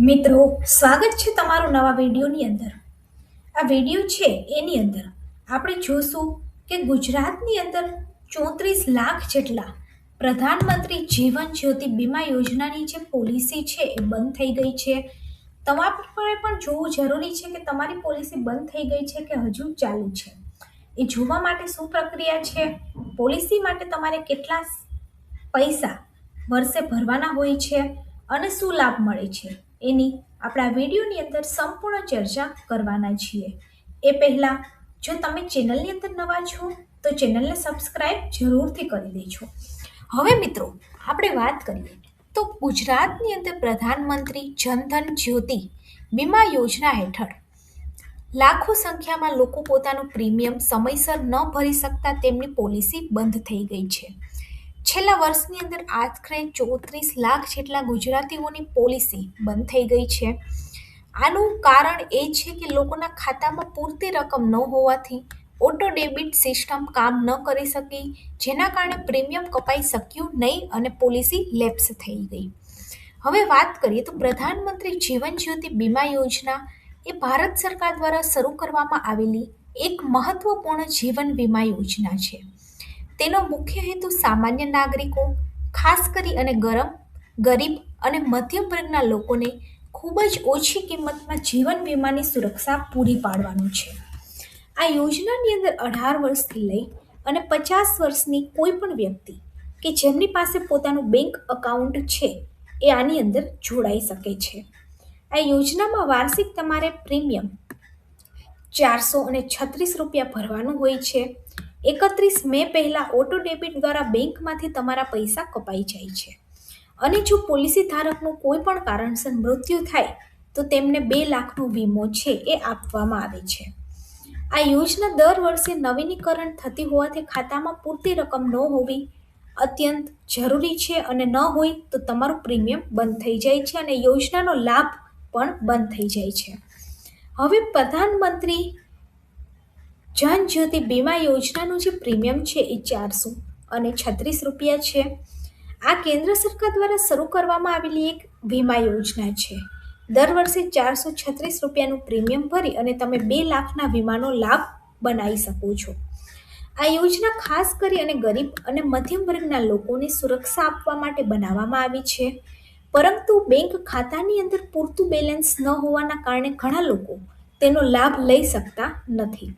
મિત્રો, સ્વાગત છે તમારું નવા વિડીયોની અંદર. આ વીડિયો છે એની અંદર. આપણે જોશું કે ગુજરાતની અંદર ચોત્રીસ લાખ જેટલા પ્રધાનમંત્રી જીવન જ્યોતિ બીમા યોજનાની જે પોલિસી છે એ બંધ થઈ ગઈ છે. તમારે પણ જોવું જરૂરી છે કે તમારી પોલિસી બંધ થઈ ગઈ છે કે હજુ ચાલુ છે? એ જોવા માટે શું પ્રક્રિયા છે? પોલિસી માટે તમારે કેટલા પૈસા વર્ષે ભરવાના હોય છે અને શું લાભ મળે છે? એની આપણા વિડીયોની અંદર સંપૂર્ણ ચર્ચા કરવાના છીએ. એ પહેલાં, જો તમે ચેનલની અંદર નવા છો, તો ચેનલને સબસ્ક્રાઈબ જરૂરથી કરી દેજો. હવે મિત્રો, આપણે વાત કરીએ તો ગુજરાતની અંદર પ્રધાનમંત્રી જનધન જ્યોતિ વીમા યોજના હેઠળ લાખો સંખ્યામાં લોકો પોતાનું પ્રીમિયમ સમયસર ન ભરી શકતા તેમની પોલિસી બંધ થઈ ગઈ છે. છેલ્લા વર્ષની અંદર આખરે ચોત્રીસ લાખ જેટલા ગુજરાતીઓની પોલિસી બંધ થઈ ગઈ છે. આનું કારણ એ છે કે લોકોના ખાતામાં પૂરતી રકમ ન હોવાથી ઓટો ડેબિટ સિસ્ટમ કામ ન કરી શકી, જેના કારણે પ્રીમિયમ કપાઈ શક્યું નહીં અને પોલિસી લેપ્સ થઈ ગઈ. હવે વાત કરીએ તો પ્રધાનમંત્રી જીવન જ્યોતિ બીમા યોજના એ ભારત સરકાર દ્વારા શરૂ કરવામાં આવેલી એક મહત્વપૂર્ણ જીવન વીમા યોજના છે. તેનો મુખ્ય હેતુ સામાન્ય નાગરિકો, ખાસ કરી અને ગરમ, ગરીબ અને મધ્યમ વર્ગના લોકોને ખૂબ જ ઓછી કિંમતમાં જીવન વીમાની સુરક્ષા પૂરી પાડવાનું છે. આ યોજનાની અંદર અઢાર વર્ષથી લઈ અને પચાસ વર્ષની કોઈ પણ વ્યક્તિ કે જેમની પાસે પોતાનું બેંક અકાઉન્ટ છે એ આની અંદર જોડાઈ શકે છે. આ યોજનામાં વાર્ષિક તમારે પ્રીમિયમ ચારસો અને છત્રીસ રૂપિયા ભરવાનું હોય છે. એકત્રીસ મે પહેલાં ઓટો ડેબિટ દ્વારા બેંકમાંથી તમારા પૈસા કપાઈ જાય છે. અને જો પોલિસી ધારકનું કોઈ પણ કારણસર મૃત્યુ થાય, તો તેમને બે લાખનો વીમો છે એ આપવામાં આવે છે. આ યોજના દર વર્ષે નવીનીકરણ થતી હોવાથી ખાતામાં પૂરતી રકમ ન હોવી અત્યંત જરૂરી છે અને ન હોય તો તમારું પ્રીમિયમ બંધ થઈ જાય છે અને યોજનાનો લાભ પણ બંધ થઈ જાય છે. હવે પ્રધાનમંત્રી જન જ્યોતિ બીમા યોજનાનું જે પ્રીમિયમ છે એ ચારસો અને છત્રીસ રૂપિયા છે. આ કેન્દ્ર સરકાર દ્વારા શરૂ કરવામાં આવેલી એક વીમા યોજના છે. દર વર્ષે ચારસો છત્રીસ રૂપિયાનું પ્રીમિયમ ભરી અને તમે બે લાખના વીમાનો લાભ બનાવી શકો છો. આ યોજના ખાસ કરી અને ગરીબ અને મધ્યમ વર્ગના લોકોને સુરક્ષા આપવા માટે બનાવવામાં આવી છે. પરંતુ બેંક ખાતાની અંદર પૂરતું બેલેન્સ ન હોવાના કારણે ઘણા લોકો તેનો લાભ લઈ શકતા નથી.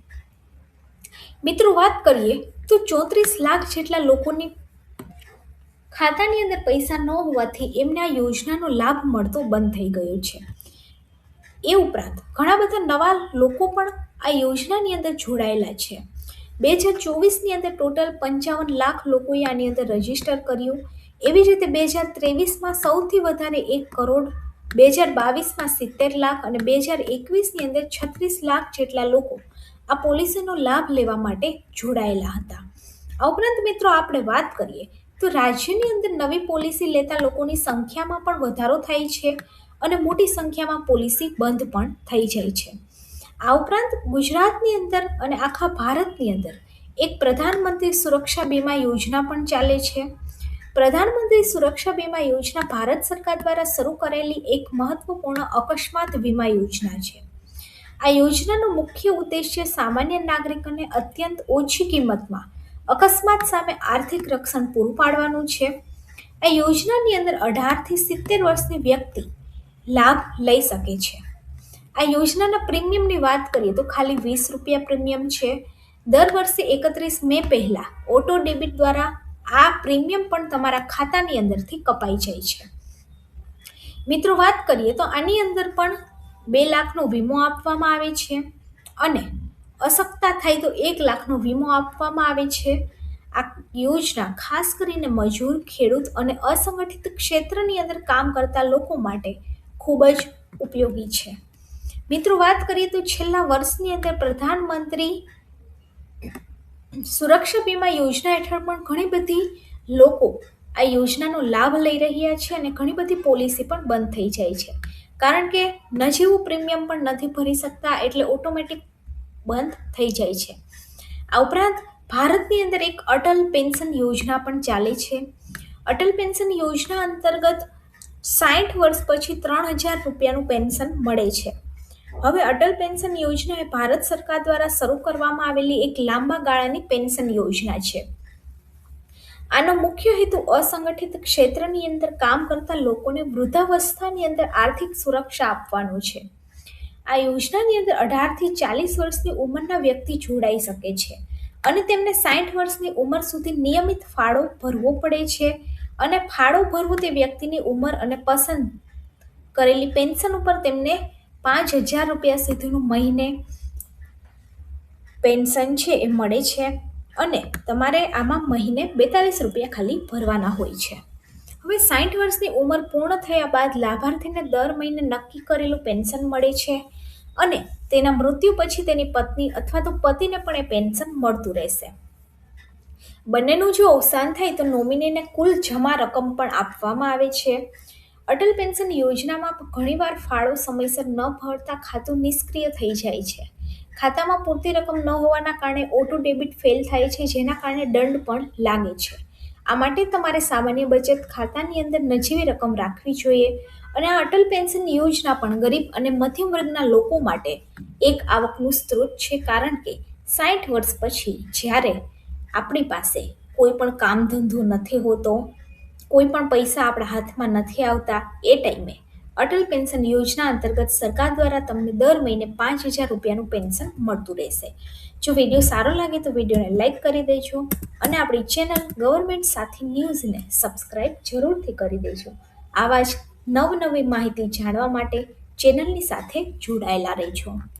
મિત્રો વાત કરીએ તો ચોત્રીસ લાખ જેટલા લોકોની ખાતાની અંદર પૈસા ન હોવાથી એમને આ યોજનાનો લાભ મળતો બંધ થઈ ગયો છે. એ ઉપરાંત ઘણા બધા નવા લોકો પણ આ યોજનાની અંદર જોડાયેલા છે. બે હજાર ચોવીસની અંદર ટોટલ પંચાવન લાખ લોકોએ આની અંદર રજિસ્ટર કર્યું. એવી જ રીતે બે હજાર ત્રેવીસમાં સૌથી વધારે એક કરોડ, બે હજાર બાવીસમાં સિત્તેર લાખ અને બે હજાર એકવીસની અંદર છત્રીસ લાખ જેટલા લોકો આ પોલિસીનો લાભ લેવા માટે જોડાયેલા હતા. આ ઉપરાંત મિત્રો આપણે વાત કરીએ તો રાજ્યની અંદર નવી પોલિસી લેતા લોકોની સંખ્યામાં પણ વધારો થાય છે અને મોટી સંખ્યામાં પોલિસી બંધ પણ થઈ જાય છે. આ ઉપરાંત ગુજરાતની અંદર અને આખા ભારતની અંદર એક પ્રધાનમંત્રી સુરક્ષા બીમા યોજના પણ ચાલે છે. પ્રધાનમંત્રી સુરક્ષા બીમા યોજના ભારત સરકાર દ્વારા શરૂ કરેલી એક મહત્વપૂર્ણ અકસ્માત વીમા યોજના છે. આ યોજનાનો મુખ્ય ઉદ્દેશ્ય સામાન્ય નાગરિકોને અત્યંત ઓછી કિંમતમાં અકસ્માત સામે આર્થિક રક્ષણ પૂરું પાડવાનું છે. આ યોજનાની અંદર અઢારથી સિત્તેર વર્ષની વ્યક્તિ લાભ લઈ શકે છે. આ યોજનાના પ્રીમિયમની વાત કરીએ તો ખાલી વીસ રૂપિયા પ્રીમિયમ છે. દર વર્ષે એકત્રીસ મે પહેલાં ઓટો ડેબિટ દ્વારા આ પ્રીમિયમ પણ તમારા ખાતાની અંદરથી કપાઈ જાય છે. મિત્રો વાત કરીએ તો આની અંદર પણ બે લાખનો વીમો આપવામાં આવે છે અને અશક્તા થાય તો એક લાખનો વીમો આપવામાં આવે છે. આ યોજના ખાસ કરીને મજૂર, ખેડૂત અને અસંગઠિત ક્ષેત્રની અંદર કામ કરતા લોકો માટે ખૂબ જ ઉપયોગી છે. મિત્રો, વાત કરીએ તો છેલ્લા વર્ષની અંદર પ્રધાનમંત્રી સુરક્ષા બીમા યોજના હેઠળ પણ ઘણી બધી લોકો આ યોજનાનો લાભ લઈ રહ્યા છે અને ઘણી બધી પોલિસી પણ બંધ થઈ જાય છે. કારણ કે નજીવું પ્રીમિયમ પણ નથી ભરી શકતા એટલે ઓટોમેટિક બંધ થઈ જાય છે. આ ઉપરાંત ભારતની અંદર એક અટલ પેન્શન યોજના પણ ચાલે છે. અટલ પેન્શન યોજના અંતર્ગત સાઠ વર્ષ પછી ત્રણ હજાર રૂપિયાનું પેન્શન મળે છે. હવે અટલ પેન્શન યોજના એ ભારત સરકાર દ્વારા શરૂ કરવામાં આવેલી એક લાંબા ગાળાની પેન્શન યોજના છે. આનો મુખ્ય હેતુ અસંગઠિત ક્ષેત્રની અંદર કામ કરતા લોકોને વૃદ્ધાવસ્થાની અંદર આર્થિક સુરક્ષા આપવાનો છે. આ યોજનાની અંદર અઢારથી ચાલીસ વર્ષની ઉંમરના વ્યક્તિ જોડાઈ શકે છે અને તેમને સાઠ વર્ષની ઉંમર સુધી નિયમિત ફાળો ભરવો પડે છે અને ફાળો ભરવો તે વ્યક્તિની ઉંમર અને પસંદ કરેલી પેન્શન ઉપર તેમને પાંચ હજાર રૂપિયા સુધીનું મહિને પેન્શન છે એ મળે છે. અને તમારે આમાં મહિને બેતાલીસ રૂપિયા ખાલી ભરવાના હોય છે. હવે સાઠ વર્ષની ઉંમર પૂર્ણ થયા બાદ લાભાર્થીને દર મહિને નક્કી કરેલું પેન્શન મળે છે અને તેના મૃત્યુ પછી તેની પત્ની અથવા તો પતિને પણ એ પેન્શન મળતું રહેશે. બંનેનું જો અવસાન થાય તો નોમિનીને કુલ જમા રકમ પણ આપવામાં આવે છે. અટલ પેન્શન યોજનામાં ઘણીવાર ફાળો સમયસર ન ભરતા ખાતું નિષ્ક્રિય થઈ જાય છે. ખાતામાં પૂરતી રકમ ન હોવાના કારણે ઓટો ડેબિટ ફેલ થાય છે, જેના કારણે દંડ પણ લાગે છે. આ માટે તમારે સામાન્ય બચત ખાતાની અંદર નજીવી રકમ રાખવી જોઈએ અને આ અટલ પેન્શન યોજના પણ ગરીબ અને મધ્યમ વર્ગના લોકો માટે એક આવકનું સ્ત્રોત છે, કારણ કે સાઠ વર્ષ પછી જ્યારે આપણી પાસે કોઈ પણ કામ ધંધો નથી હોતો, કોઈ પણ પૈસા આપણા હાથમાં નથી આવતા, એ ટાઈમે અટલ પેન્શન યોજના અંતર્ગત સરકાર દ્વારા તમને દર મહિને પાંચ હજાર રૂપિયાનું પેન્શન મળતું રહેશે. જો વીડિયો સારો લાગે તો વિડીયોને લાઇક કરી દેજો અને આપણી ચેનલ ગવર્મેન્ટ સાથી ન્યૂઝને સબસ્ક્રાઇબ જરૂરથી કરી દેજો. આવા જ નવનવી માહિતી જાણવા માટે ચેનલની સાથે જોડાયેલા રહેજો.